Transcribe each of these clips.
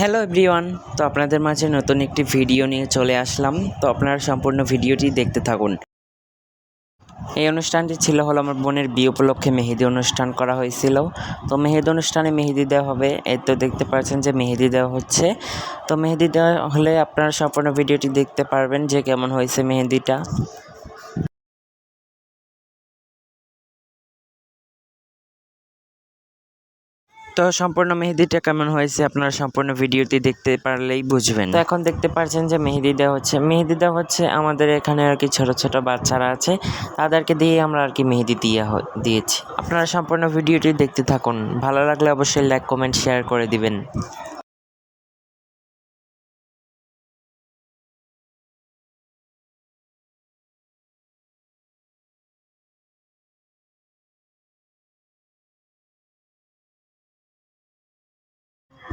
Hello everyone তো আপনাদের মাঝে নতুন একটি ভিডিও নিয়ে চলে আসলাম। তো আপনারা সম্পূর্ণ ভিডিওটি দেখতে থাকুন। এই অনুষ্ঠানটি ছিল হলো আমার বোনের বিয়ে উপলক্ষে মেহেদি অনুষ্ঠান করা হয়েছিল। তো মেহেদি অনুষ্ঠানে মেহেদি দেওয়া হবে। এই তো দেখতে পাচ্ছেন যে মেহেদি দেওয়া হচ্ছে। তো মেহেদি দেওয়া হলে আপনারা সম্পূর্ণ ভিডিওটি দেখতে পারবেন যে কেমন হয়েছে মেহেদিটা। তো সম্পূর্ণ মেহেদিটা কেমন হয়েছে আপনারা সম্পূর্ণ ভিডিওটি দেখতে পারলেই বুঝবেন। তো এখন দেখতে পাচ্ছেন যে মেহেদি দেওয়া হচ্ছে মেহেদি দেওয়া হচ্ছে আমাদের এখানে আর কি ছোট ছোট বাচ্চারা আছে, তাদেরকে দিয়ে আমরা আর কি মেহেদি দিয়ে দিয়েছি। আপনারা সম্পূর্ণ ভিডিওটি দেখতে থাকুন। ভালো লাগলে অবশ্যই লাইক কমেন্ট শেয়ার করে দিবেন।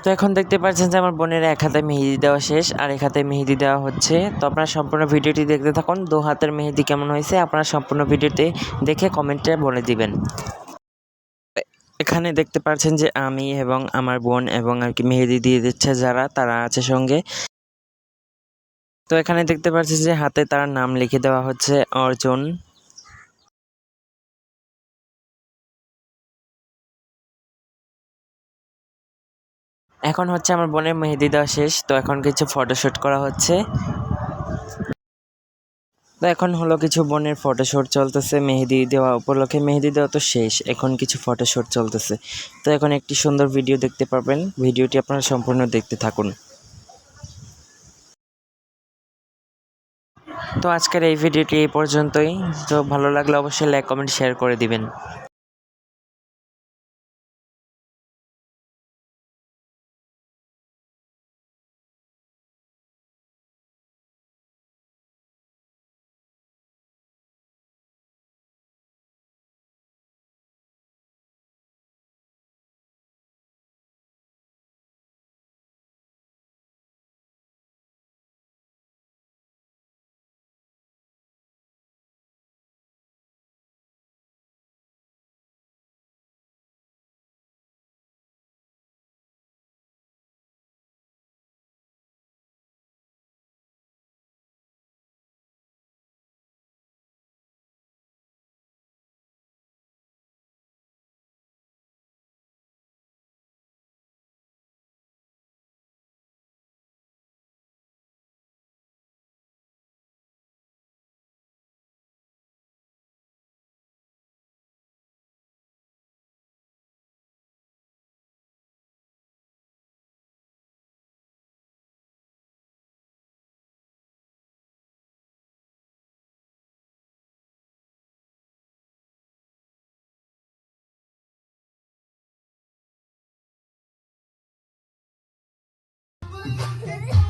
তো এখন দেখতে পাচ্ছেন যে আমার বোনের এক হাতে মেহেদি দেওয়া শেষ আর এক হাতে মেহেদি দেওয়া হচ্ছে। তো আপনারা সম্পূর্ণ ভিডিওটি দেখতে থাকুন। দু হাতের মেহেদি কেমন হয়েছে আপনারা সম্পূর্ণ ভিডিওটি দেখে কমেন্টে বলে দিবেন। এখানে দেখতে পাচ্ছেন যে আমি এবং আমার বোন এবং আর কি মেহেদি দিয়ে দিচ্ছে যারা, তারা আছে সঙ্গে। তো এখানে দেখতে পাচ্ছি যে হাতে তার নাম লিখে দেওয়া হচ্ছে অর্জুন। এখন হচ্ছে আমার বোনের মেহেদি দেওয়া শেষ, তো এখন কিছু ফটোশ্যুট করা হচ্ছে। তো এখন হলো কিছু বোনের ফটোশ্যুট চলতেছে, মেহেদি দেওয়া উপলক্ষে। মেহেদি দেওয়া তো শেষ, এখন কিছু ফটোশ্যুট চলতেছে। তো এখন একটি সুন্দর ভিডিও দেখতে পাবেন ভিডিওটি আপনারা সম্পূর্ণ দেখতে থাকুন। তো আজকের এই ভিডিওটি এই পর্যন্তই। তো ভালো লাগলে অবশ্যই লাইক কমেন্ট শেয়ার করে দিবেন। Okay.